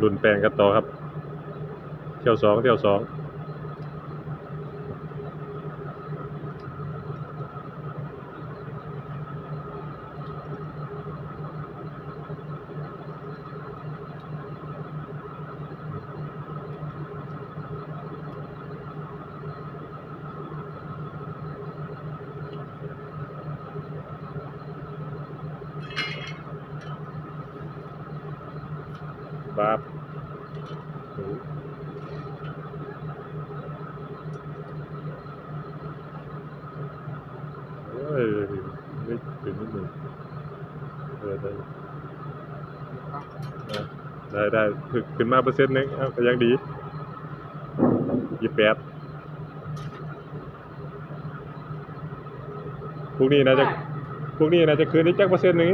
รุ่นแปลงกันต่อครับ เที่ยวสองเที่ยวสอง บาบโอ้ยไม่ถึงนิดหนึ่งเออได้ได้ได้ขึ้นมาเปอร์เซ็นต์หนึงเอ้าก็ยังดียี่แปดพรุ่งนี้น่าจะพรุ่งนี้น่าจะคืนได้จักเปอร์เซ็นต์หนึ่ง